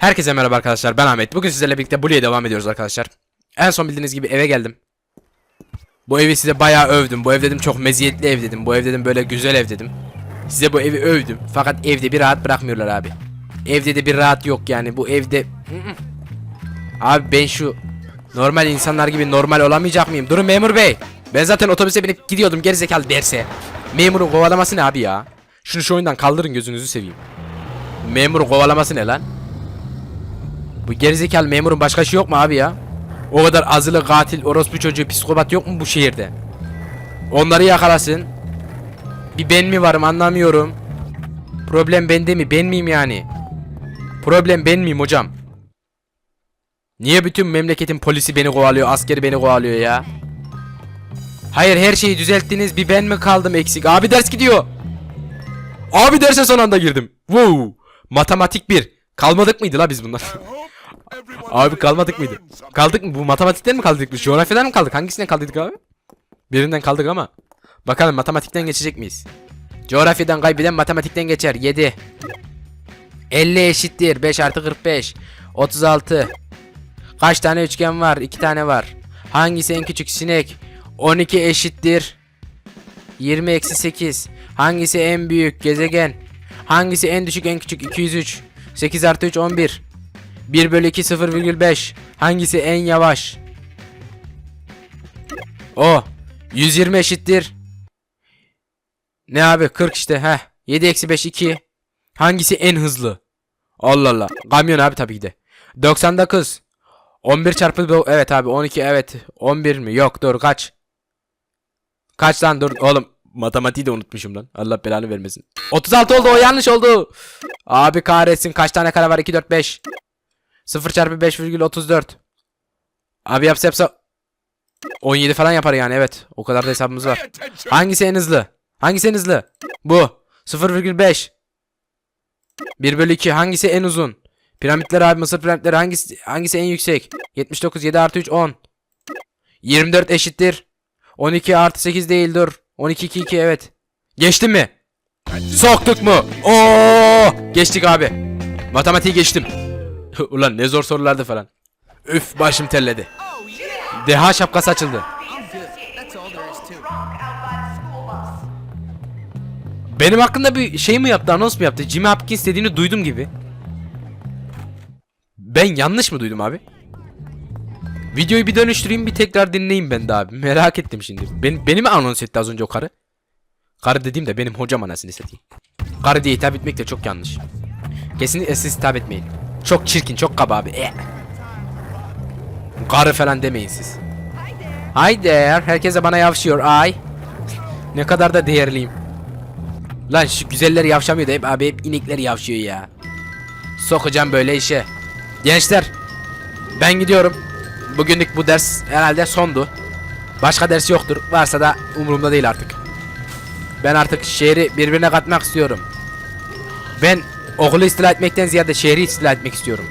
Herkese merhaba arkadaşlar ben Ahmet. Bugün sizlerle birlikte Blue'ye devam ediyoruz arkadaşlar. En son bildiğiniz gibi eve geldim. Bu evi size bayağı övdüm. Bu ev dedim çok meziyetli ev dedim. Bu ev dedim böyle güzel ev dedim. Size bu evi övdüm. Fakat evde bir rahat bırakmıyorlar abi. Evde de bir rahat yok yani. Bu evde... Abi ben şu normal insanlar gibi normal olamayacak mıyım? Durun memur bey. Ben zaten otobüse binip gidiyordum gerizekalı derse. Memurun kovalaması ne abi ya? Şunu şu oyundan kaldırın gözünüzü seveyim. Memurun kovalaması ne lan? Bu gerizekalı memurun başka şey yok mu abi ya? O kadar azılı katil, orospu çocuğu, psikopat yok mu bu şehirde? Onları yakalasın. Bir ben mi varım anlamıyorum. Problem bende mi? Ben miyim yani? Problem ben miyim hocam? Niye bütün memleketin polisi beni kovalıyor, askeri beni kovalıyor ya? Hayır her şeyi düzelttiniz bir ben mi kaldım eksik? Abi ders gidiyor. Abi derse son anda girdim. Wow. Matematik 1. Kalmadık mıydı la biz bunlar? Abi kalmadık mıydı? Kaldık mı? Bu matematikten mi kaldık biz? Coğrafyadan mı kaldık? Hangisinden kaldık abi? Birinden kaldık ama. Bakalım matematikten geçecek miyiz? Coğrafyadan kaybeden matematikten geçer. 7. 50 eşittir. 5 artı 45. 36. Kaç tane üçgen var? 2 tane var. Hangisi en küçük sinek? 12 eşittir. 20 eksi 8. Hangisi en büyük gezegen? Hangisi en düşük en küçük? 203. 8 artı 3 11. 1 bölü 2 0,5. Hangisi en yavaş? O. 120 eşittir. Ne abi 40 işte heh. 7 eksi 5 2. Hangisi en hızlı? Allah Allah. Kamyon abi tabii ki de. 99. 11 çarpı evet abi 12 evet. 11 mi? Yok dur kaç? Kaç lan dur oğlum. Matematiği de unutmuşum lan. Allah belanı vermesin. 36 oldu o yanlış oldu. Abi kahretsin kaç tane kare var? 2 4 5. 0 çarpı 5,34. Abi yapsa yapsa 17 falan yapar yani evet. O kadar da hesabımız var. Hangisi en hızlı? Hangisi en hızlı? Bu. 0,5. 1 bölü 2. Hangisi en uzun? Piramitler abi Mısır piramitleri hangisi hangisi en yüksek? 79 7 artı 3 10. 24 eşittir. 12 artı 8 değil dur. 12 2 2 evet. Geçtim mi? Soktuk mu? Oo! Geçtik abi. Matematiği geçtim. Ulan ne zor sorulardı falan. Üf başım telledi. Deha şapkası açıldı. Benim hakkında bir şey mi yaptı, anons mu yaptı? Jimmy Hopkins dediğini duydum gibi. Ben yanlış mı duydum abi? Videoyu bir dönüştüreyim bir tekrar dinleyeyim ben de abi. Merak ettim şimdi. Ben, beni mi anons etti az önce o karı? Karı dediğim de benim hocam anasını satayım. Karı diye hitap etmek de çok yanlış. Kesinlikle siz hitap etmeyin. Çok çirkin, çok kaba abi. Eh. Karı falan demeyin siz. Hi there. Herkese bana yavşıyor. Ay. ne kadar da değerliyim. Lan şu güzeller yavşamıyor da hep abi hep inekler yavşıyor ya. Sokacağım böyle işe. Gençler ben gidiyorum. Bugünlük bu ders herhalde sondu. Başka ders yoktur. Varsa da umurumda değil artık. Ben artık şehri birbirine katmak istiyorum. Ben okulu istila etmekten ziyade şehri istila etmek istiyorum.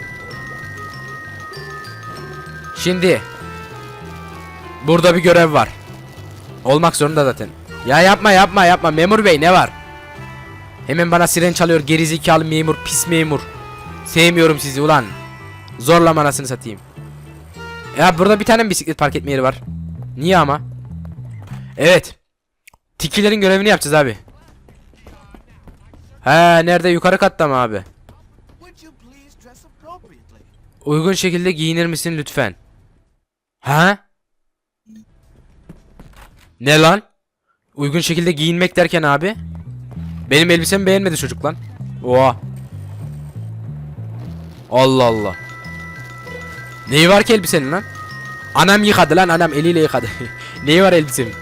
Şimdi burada bir görev var. Olmak zorunda zaten. Ya yapma yapma yapma memur bey ne var? Hemen bana siren çalıyor gerizekalı memur pis memur. Sevmiyorum sizi ulan. Zorlama anasını satayım. Ya burada bir tane bisiklet park etme yeri var. Niye ama? Evet. Tikilerin görevini yapacağız abi. He nerede yukarı katta mı abi? Uygun şekilde giyinir misin lütfen? Ha? Ne lan? Uygun şekilde giyinmek derken abi? Benim elbisemi beğenmedi çocuk lan. Oha. Allah Allah. Neyi var ki elbisenin lan? Anam yıkadı lan anam eliyle yıkadı. Neyi var elbisemin?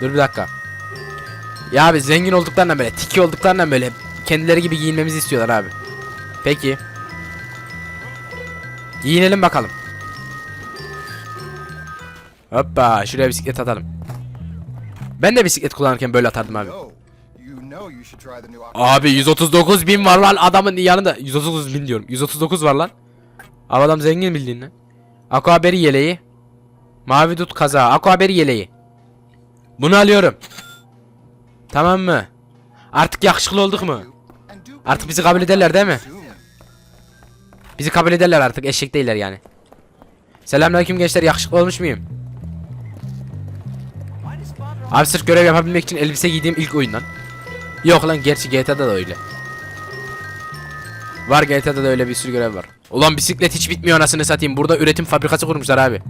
Dur bir dakika. Ya abi zengin olduklarından böyle tiki olduklarından böyle kendileri gibi giyinmemizi istiyorlar abi. Peki. Giyinelim bakalım. Hoppa şuraya bisiklet atalım. Ben de bisiklet kullanırken böyle atardım abi. Oh, Abi 139 bin var lan adamın yanında. 139 bin diyorum. 139 var lan. Abi adam zengin bildiğin lan. Aquaberi yeleği. Mavi dut kazağı. Aquaberi yeleği. Bunu alıyorum. Tamam mı? Artık yakışıklı olduk mu? Artık bizi kabul ederler değil mi? Bizi kabul ederler artık eşek değiller yani. Selamünaleyküm gençler yakışıklı olmuş muyum? Abi sırf görev yapabilmek için elbise giydiğim ilk oyundan. Yok lan gerçi GTA'da da öyle. Var GTA'da da öyle bir sürü görev var. Ulan bisiklet hiç bitmiyor anasını satayım. Burada üretim fabrikası kurmuşlar abi.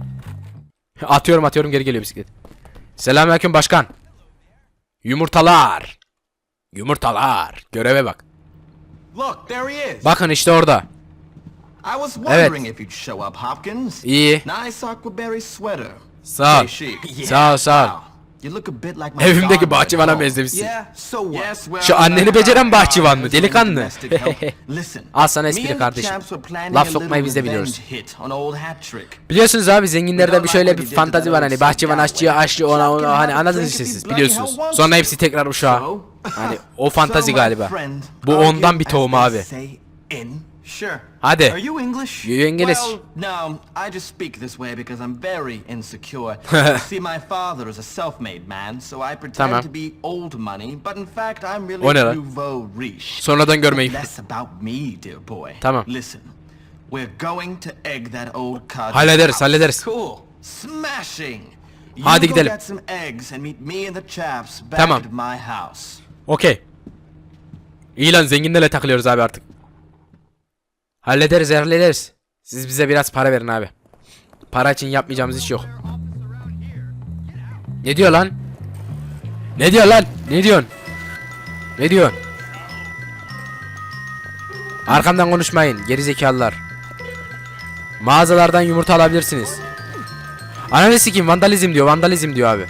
Atıyorum atıyorum geri geliyor bisiklet. Selamünaleyküm başkan. Yumurtalar. Yumurtalar. Göreve bak. Look, there he is. Bakın işte orada. I was Evet. wondering if you'd show up, Hopkins. İyi. Nice aquaberry sweater. Sağ ol. Sağ ol, sağ ol. Wow. You look a bit like my Evimdeki bahçıvana benzemişsin. Şu anneni beceren bahçıvan mı? Delikanlı. Al sana espri kardeşim. Laf sokmayı biz de biliyoruz. Biliyorsunuz abi zenginlerde bir şöyle bir fantazi var hani bahçıvan aşçıya aşçı ona ona hani anladınız işte siz biliyorsunuz. Sonra hepsi tekrar uşağa. Hani o fantazi galiba. Bu ondan bir tohum abi. Sure. Hadi. Are you English? You İngiliz. Well, no, I just speak this way because I'm very insecure. see, my father is a self-made man, so I pretend Tamam. to be old money, but in fact I'm really nouveau riche. Sonradan görmeyi. Less about me, dear boy. Tamam. Listen, we're going to egg that old cod. Hallederiz, hallederiz. Cool. Smashing. You Hadi go gidelim. get some eggs and meet me and the chaps back Tamam. at my house. Okey. İyi lan zenginlerle takılıyoruz abi artık. Hallederiz hallederiz. Siz bize biraz para verin abi. Para için yapmayacağımız iş yok. Ne diyor lan? Ne diyor lan? Ne diyorsun? Ne diyorsun? Arkamdan konuşmayın gerizekalılar. Mağazalardan yumurta alabilirsiniz. Ananı sikeyim vandalizm diyor vandalizm diyor abi.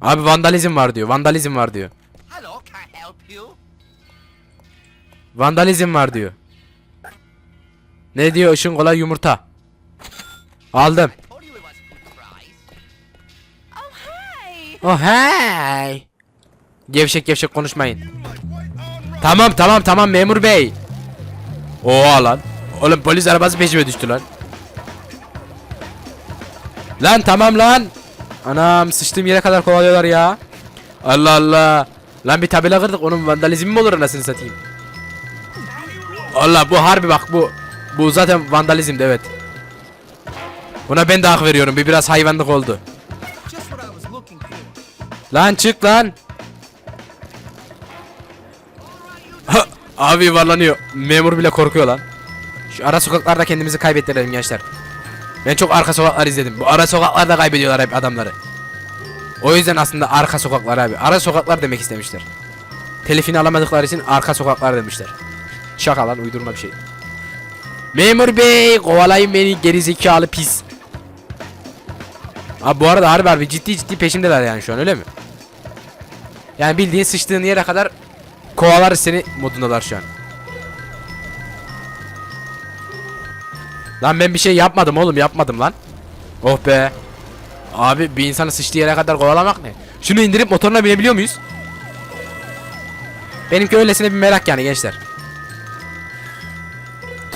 Abi vandalizm var diyor vandalizm var diyor. Vandalizm var diyor. Ne diyor ışın kolay yumurta. Aldım. Oh hey. Gevşek gevşek konuşmayın. Tamam tamam tamam memur bey. Oha lan. Oğlum polis arabası peşime düştü lan. Lan tamam lan. Anam sıçtığım yere kadar kovalıyorlar ya. Allah Allah. Lan bir tabela kırdık onun vandalizmi mi olur anasını satayım. Allah bu harbi bak bu. Bu zaten vandalizmdi evet. Buna ben de hak veriyorum. Bir biraz hayvanlık oldu. Lan çık lan. Ha, Abi yuvarlanıyor. Memur bile korkuyor lan. Şu ara sokaklarda kendimizi kaybettirelim gençler. Ben çok arka sokaklar izledim. Bu ara sokaklarda kaybediyorlar hep adamları. O yüzden aslında arka sokaklar abi. Ara sokaklar demek istemişler. Telifini alamadıkları için arka sokaklar demişler. Şaka lan uydurma bir şey. Memur bey kovalayın beni gerizekalı pis. Abi bu arada harbi harbi ciddi ciddi peşimdeler yani şu an öyle mi? Yani bildiğin sıçtığın yere kadar kovalar seni modundalar şu an. Lan ben bir şey yapmadım oğlum yapmadım lan. Oh be. Abi bir insanı sıçtığı yere kadar kovalamak ne? Şunu indirip motoruna binebiliyor muyuz? Benimki öylesine bir merak yani gençler.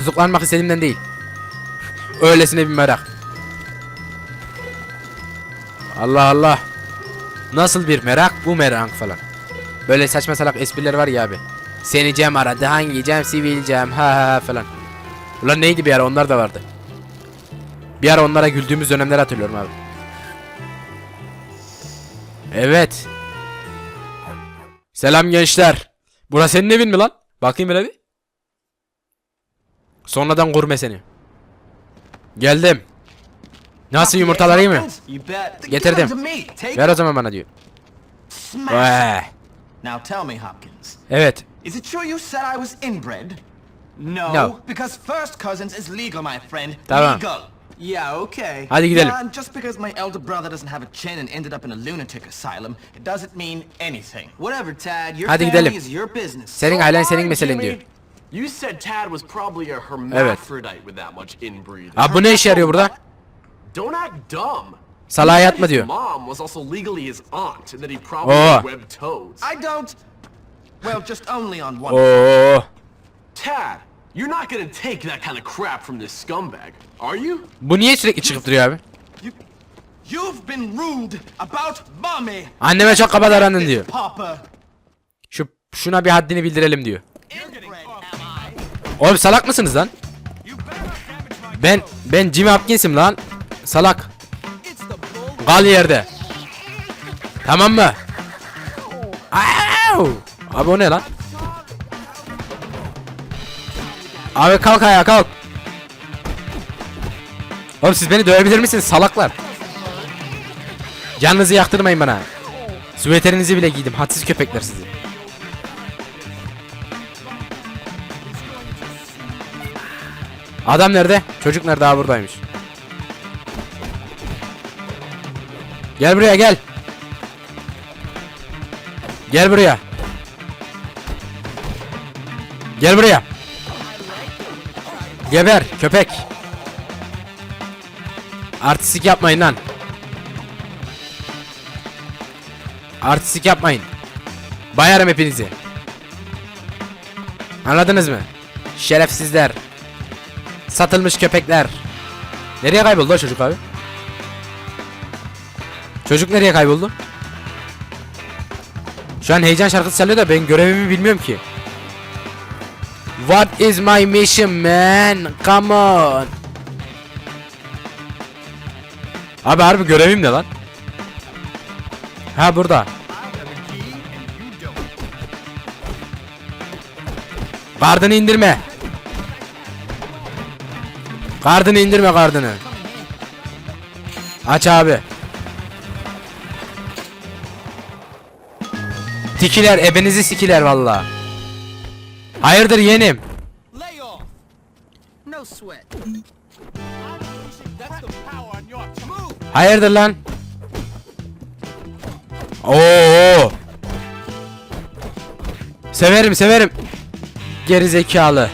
Tutuklanmak istediğimden değil. Öylesine bir merak. Allah Allah. Nasıl bir merak bu merak falan. Böyle saçma salak espriler var ya abi. Seni Cem aradı hangi Cem sivil Cem ha ha ha falan. Ulan neydi bir ara onlar da vardı. Bir ara onlara güldüğümüz dönemleri hatırlıyorum abi. Evet. Selam gençler. Burası senin evin mi lan? Bakayım hele bir. Sonradan kurme seni. Geldim. Nasıl yumurtalar iyi mi? Getirdim. Ver o zaman bana diyor. Vay. Evet. Is it true you said I was inbred? No. No. Because first cousins is legal, my friend. Tamam. Legal. Yeah, okay. Hadi gidelim. Yeah, and just because my elder brother doesn't have a chin and ended up in a lunatic asylum, it doesn't mean anything. Whatever, Tad. Your Hadi family gidelim. is your business. Senin ailen senin meselen diyor. You said Tad was probably a hermaphrodite with that much inbreeding. Abi bu ne işe yarıyor burada? Don't act dumb. Salağa yatma diyor. mom was also legally his aunt and that he probably webbed toads. I don't. Well, just only on one. Oo. Tad, you're not gonna take that kind of crap from this scumbag, are you? Bu niye sürekli çıkıp duruyor abi? You, you've been rude about mommy. Anneme çok kaba davrandın diyor. Papa. Şu şuna bir haddini bildirelim diyor. Oğlum salak mısınız lan? Ben ben Jimmy Hopkins'im lan. Salak. Kal yerde. Tamam mı? Au! Abi o ne lan? Abi kalk ayağa kalk. Oğlum siz beni dövebilir misiniz salaklar? Canınızı yaktırmayın bana. Süveterinizi bile giydim. Hadsiz köpekler sizi. Adam nerede? Çocuk nerede? Aa buradaymış. Gel buraya gel. Gel buraya. Gel buraya. Geber köpek. Artistik yapmayın lan. Artistik yapmayın. Bayarım hepinizi. Anladınız mı? Şerefsizler. Satılmış köpekler. Nereye kayboldu o çocuk abi? Çocuk nereye kayboldu? Şu an heyecan şarkısı çalıyor da ben görevimi bilmiyorum ki. What is my mission man? Come on. Abi harbi görevim ne lan? Ha burada. Gardını indirme. Gardını indirme gardını. Aç abi. Tikiler ebenizi sikiler valla. Hayırdır yeğenim? Hayırdır lan? Oo. Severim severim. Geri zekalı.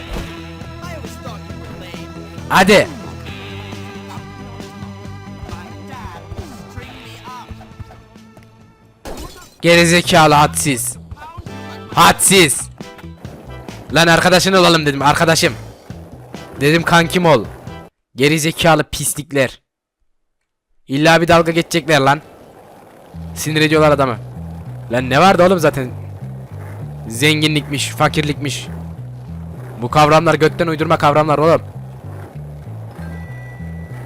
Geri zekalı hadsiz. Hadsiz. Lan arkadaşın olalım dedim arkadaşım. Dedim kankim ol. Geri zekalı pislikler. İlla bir dalga geçecekler lan. Sinir ediyorlar adamı. Lan ne vardı oğlum zaten? Zenginlikmiş, fakirlikmiş. Bu kavramlar gökten uydurma kavramlar oğlum.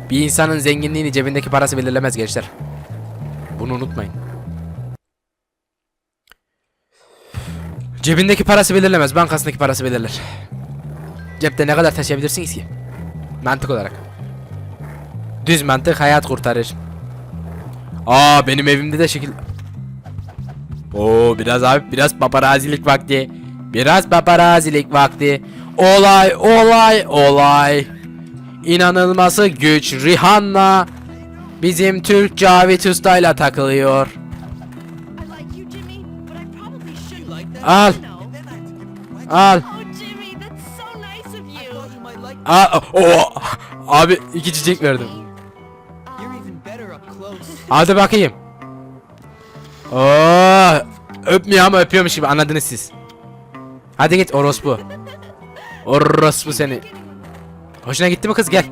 Bir insanın zenginliğini cebindeki parası belirlemez gençler. Bunu unutmayın. Cebindeki parası belirlemez, bankasındaki parası belirler. Cepte ne kadar taşıyabilirsiniz ki? Mantık olarak. Düz mantık hayat kurtarır. Aa benim evimde de şekil... Oo biraz abi biraz paparazilik vakti. Biraz paparazilik vakti. Olay olay olay. İnanılması güç Rihanna bizim Türk Cavit Usta'yla takılıyor. I like you, Jimmy, but I probably shouldn't. Like that? Al al Oh, al. Oo. Abi iki çiçek verdim. Hadi bakayım. Oo, öpmüyor ama öpüyormuş gibi anladınız siz. Hadi git orospu. Orospu seni. Hoşuna gitti mi kız gel.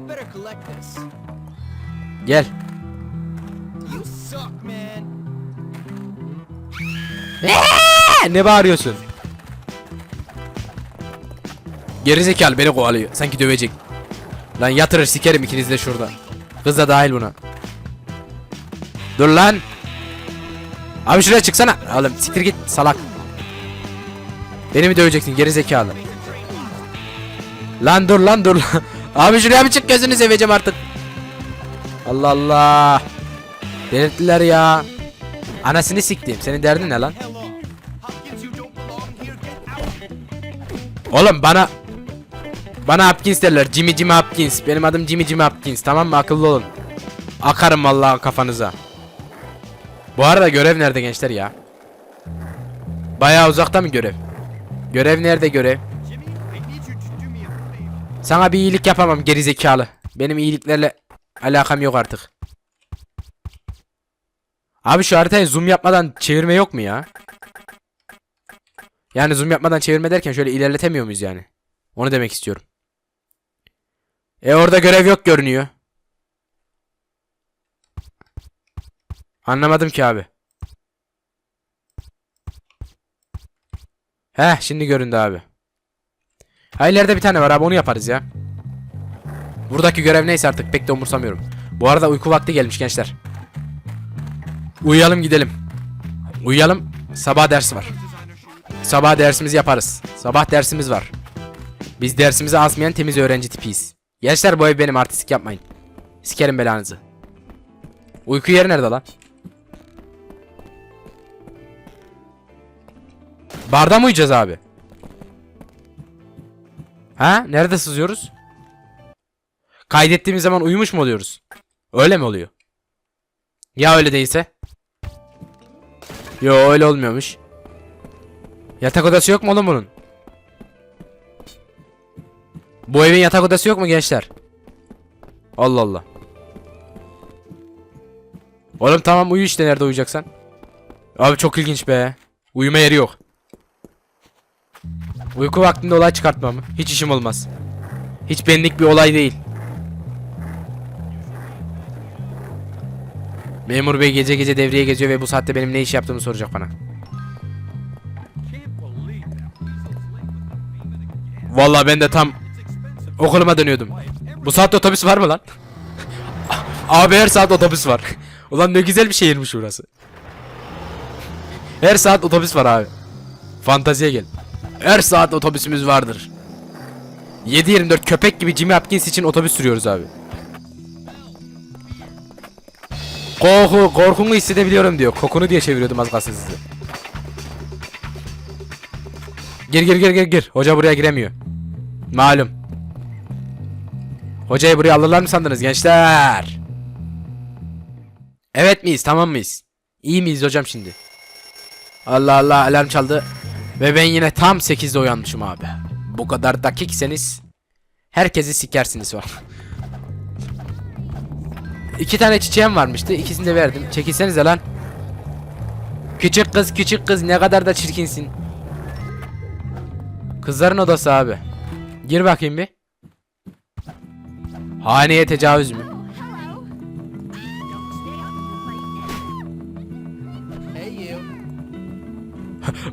Gel. Ne bağırıyorsun? Gerizekalı beni kovalıyor. Sanki dövecek. Lan yatırır sikerim ikiniz de şurada. Kız da dahil buna. Dur lan. Abi şuraya çıksana. Oğlum siktir git salak. Beni mi döveceksin gerizekalı? Lan dur lan dur. lan. Abi şuraya bir çık gözünü seveceğim artık. Allah Allah. Delirttiler ya. Anasını siktim. Senin derdin ne lan? Oğlum bana bana Hopkins derler. Jimmy Jimmy Hopkins. Benim adım Jimmy Jimmy Hopkins. Tamam mı? Akıllı olun. Akarım vallahi kafanıza. Bu arada görev nerede gençler ya? Bayağı uzakta mı görev? Görev nerede görev? Sana bir iyilik yapamam gerizekalı. Benim iyiliklerle alakam yok artık. Abi şu haritayı zoom yapmadan çevirme yok mu ya? Yani zoom yapmadan çevirme derken şöyle ilerletemiyor muyuz yani? Onu demek istiyorum. E orada görev yok görünüyor. Anlamadım ki abi. Heh şimdi göründü abi. Ha ileride bir tane var abi onu yaparız ya. Buradaki görev neyse artık pek de umursamıyorum. Bu arada uyku vakti gelmiş gençler. Uyuyalım gidelim. Uyuyalım. Sabah dersi var. Sabah dersimizi yaparız. Sabah dersimiz var. Biz dersimizi asmayan temiz öğrenci tipiyiz. Gençler bu ev benim artistik yapmayın. Sikerim belanızı. Uyku yeri nerede lan? Barda mı uyuyacağız abi? Ha? Nerede sızıyoruz? Kaydettiğimiz zaman uyumuş mu oluyoruz? Öyle mi oluyor? Ya öyle değilse? Yo öyle olmuyormuş. Yatak odası yok mu oğlum bunun? Bu evin yatak odası yok mu gençler? Allah Allah. Oğlum tamam uyu işte nerede uyuyacaksan. Abi çok ilginç be. Uyuma yeri yok. Uyku vaktinde olay çıkartmam. Hiç işim olmaz. Hiç benlik bir olay değil. Memur bey gece gece devreye geziyor ve bu saatte benim ne iş yaptığımı soracak bana. Vallahi ben de tam okuluma dönüyordum. Bu saatte otobüs var mı lan? Abi her saat otobüs var. Ulan ne güzel bir şehirmiş burası. Her saat otobüs var abi. Fantaziye gel. Her saat otobüsümüz vardır. 7-24 köpek gibi Jimmy Hopkins için otobüs sürüyoruz abi. Korku, korkunu hissedebiliyorum diyor. Kokunu diye çeviriyordum az kalsın sizi. Gir gir gir gir gir. Hoca buraya giremiyor. Malum. Hocayı buraya alırlar mı sandınız gençler? Evet miyiz? Tamam mıyız? İyi miyiz hocam şimdi? Allah Allah alarm çaldı. Ve ben yine tam 8'de uyanmışım abi. Bu kadar dakikseniz herkesi sikersiniz var. İki tane çiçeğim varmıştı. İkisini de verdim. Çekilsenize lan. Küçük kız küçük kız ne kadar da çirkinsin. Kızların odası abi. Gir bakayım bir. Haneye tecavüz mü?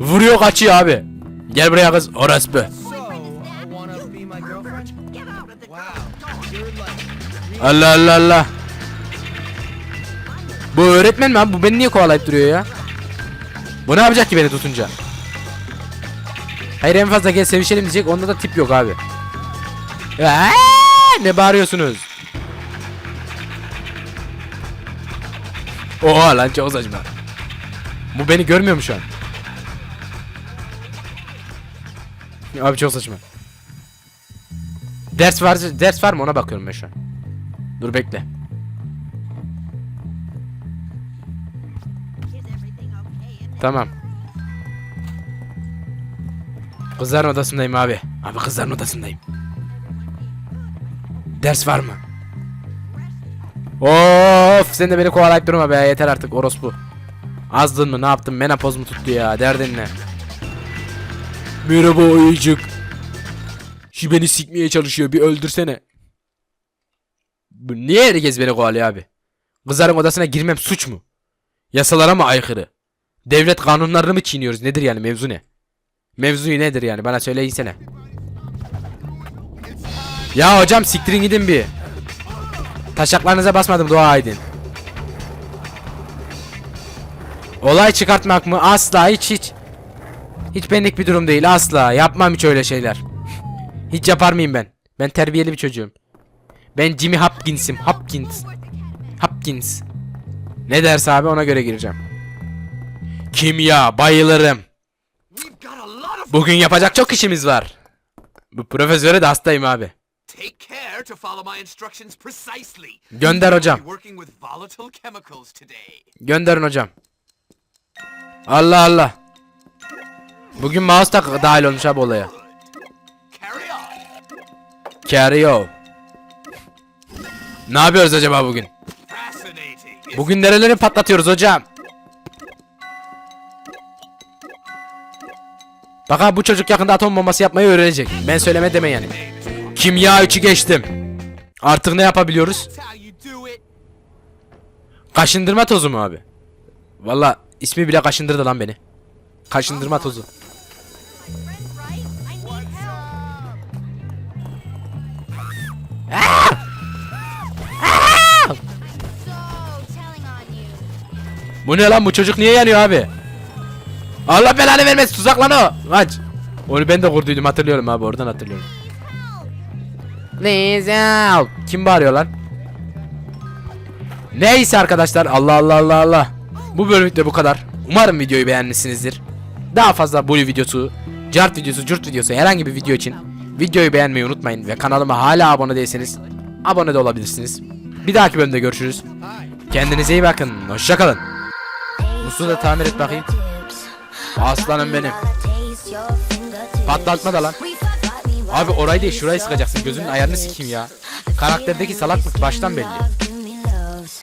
Vuruyor kaçıyor abi. Gel buraya kız. Like Allah Allah Allah. Bu öğretmen mi abi? Bu beni niye kovalayıp duruyor ya? Bu ne yapacak ki beni tutunca? Hayır en fazla gel sevişelim diyecek. Onda da tip yok abi. Ya, ne bağırıyorsunuz? Oha lan çok saçma. Bu beni görmüyor mu şu an? Abi çok saçma. Ders var ders var mı ona bakıyorum ben şu an. Dur bekle. Tamam. Kızların odasındayım abi. Abi kızların odasındayım. Ders var mı? Of sen de beni kovalayıp durma be yeter artık orospu. Azdın mı ne yaptın menopoz mu tuttu ya derdin ne? Merhaba oyuncuk. Şu beni sikmeye çalışıyor bir öldürsene. Bu niye herkes beni kovalıyor abi? Kızların odasına girmem suç mu? Yasalara mı aykırı? Devlet kanunlarını mı çiğniyoruz? Nedir yani mevzu ne? Mevzu nedir yani? Bana söyleyinsene. Ya hocam siktirin gidin bir. Taşaklarınıza basmadım dua edin. Olay çıkartmak mı? Asla hiç hiç. Hiç benlik bir durum değil asla. Yapmam hiç öyle şeyler. Hiç yapar mıyım ben? Ben terbiyeli bir çocuğum. Ben Jimmy Hopkins'im. Hopkins. Hopkins. Ne derse abi ona göre gireceğim. Kimya bayılırım. Bugün yapacak çok işimiz var. Bu profesöre de hastayım abi. Gönder hocam. Gönderin hocam. Allah Allah. Bugün mouse da dahil olmuş abi olaya. Carry on. Ne yapıyoruz acaba bugün? Bugün nereleri patlatıyoruz hocam? Bak abi bu çocuk yakında atom bombası yapmayı öğrenecek. Ben söyleme deme yani. Kimya 3'ü geçtim. Artık ne yapabiliyoruz? Kaşındırma tozu mu abi? Valla ismi bile kaşındırdı lan beni. Kaşındırma tozu. Bu ne lan bu çocuk niye yanıyor abi? Allah belanı vermesin tuzak lan o. Kaç. Onu ben de kurduydum hatırlıyorum abi oradan hatırlıyorum. Please help. Kim bağırıyor lan? Neyse arkadaşlar Allah Allah Allah Allah. Bu bölümde bu kadar. Umarım videoyu beğenmişsinizdir. Daha fazla Blue videosu, Cart videosu, Curt videosu herhangi bir video için videoyu beğenmeyi unutmayın ve kanalıma hala abone değilseniz abone de olabilirsiniz. Bir dahaki bölümde görüşürüz. Kendinize iyi bakın. Hoşçakalın. Musluğu da tamir et bakayım. Aslanım benim. Patlatma da lan. Abi orayı değil şurayı sıkacaksın. Gözünün ayarını sikeyim ya. Karakterdeki salaklık baştan belli.